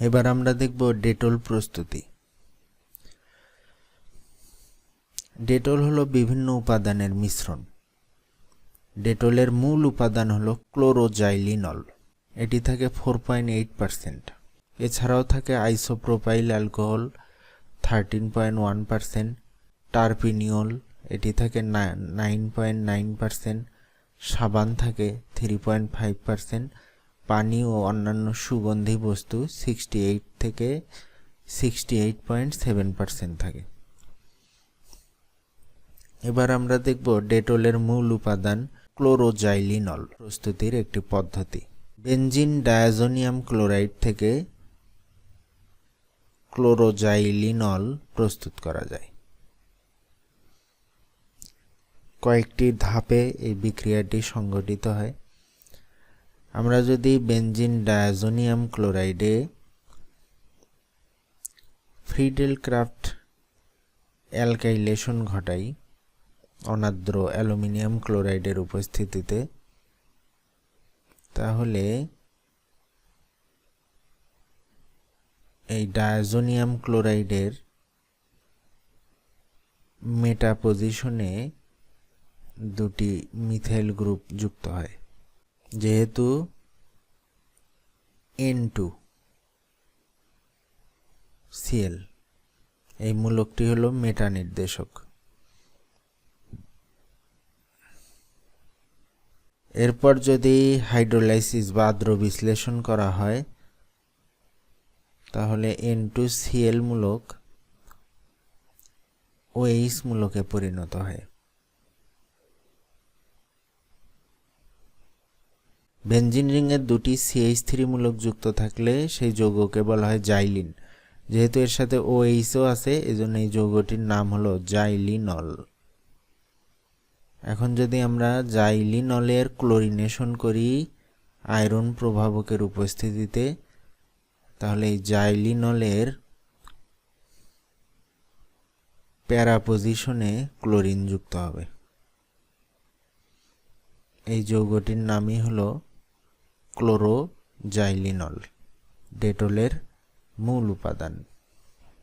এবার আমরা দেখব ডেটল প্রস্তুতি। ডেটল হলো বিভিন্ন উপাদানের মিশ্রণ। ডেটলের মূল উপাদান হলো ক্লোরোজাইলিনল। এটি থাকে ফোর পয়েন্ট এইট পারসেন্ট। এছাড়াও থাকে isopropyl alcohol, thirteen point one percent. Terpineol, এটি থাকে নাইন পয়েন্ট নাইন পারসেন্ট। সাবান থাকে থ্রি পয়েন্ট ফাইভ পারসেন্ট। পানি ও অন্যান্য সুগন্ধি বস্তু সিক্সটি এইট থেকে sixty eight point seven percent থাকে। এবার আমরা দেখব ডেটলের মূল উপাদান ক্লোরোজাইলিনল প্রস্তুতির একটি পদ্ধতি। বেঞ্জিন ডায়াজোনিয়াম ক্লোরাইড থেকে ক্লোরোজাইলিনল প্রস্তুত করা যায়। কয়েকটি ধাপে এই বিক্রিয়াটি সংঘটিত হয়। আমরা যদি বেনজিন ডায়াজোনিয়াম ক্লোরাইডে ফ্রিডেল ক্রাফট অ্যালকাইলেশন ঘটাই অনাদ্র অ্যালুমিনিয়াম ক্লোরাইডের উপস্থিতিতে, তাহলে এই ডায়াজোনিয়াম ক্লোরাইডের মেটা পজিশনে দুটি মিথাইল গ্রুপ যুক্ত হয়। যেহেতু এন টু সিএল এই মূলকটি হলো মেটা নির্দেশক। এরপর যদি হাইড্রোলাইসিস বা আদ্র বিশ্লেষণ করা হয়, তাহলে এন টু সিএল মূলক ওএইচ মূলকে পরিণত হয়। বেনজিন রিংয়ের দুটি সিএইচ থ্রি মূলক যুক্ত থাকলে সেই যৌগকে বলা হয় জাইলিন। যেহেতু এর সাথে ওএইচও আছে, এজন্য এই যৌগটির নাম হলো জাইলিনল। এখন যদি আমরা জাইলিনলের ক্লোরিনেশন করি আয়রন প্রভাবকের উপস্থিতিতে, তাহলে এই জাইলিনলের প্যারা পজিশনে ক্লোরিন যুক্ত হবে। এই যৌগটির নামই হলো ক্লোরোজাইলিনল ডেটলের মূল উপাদান।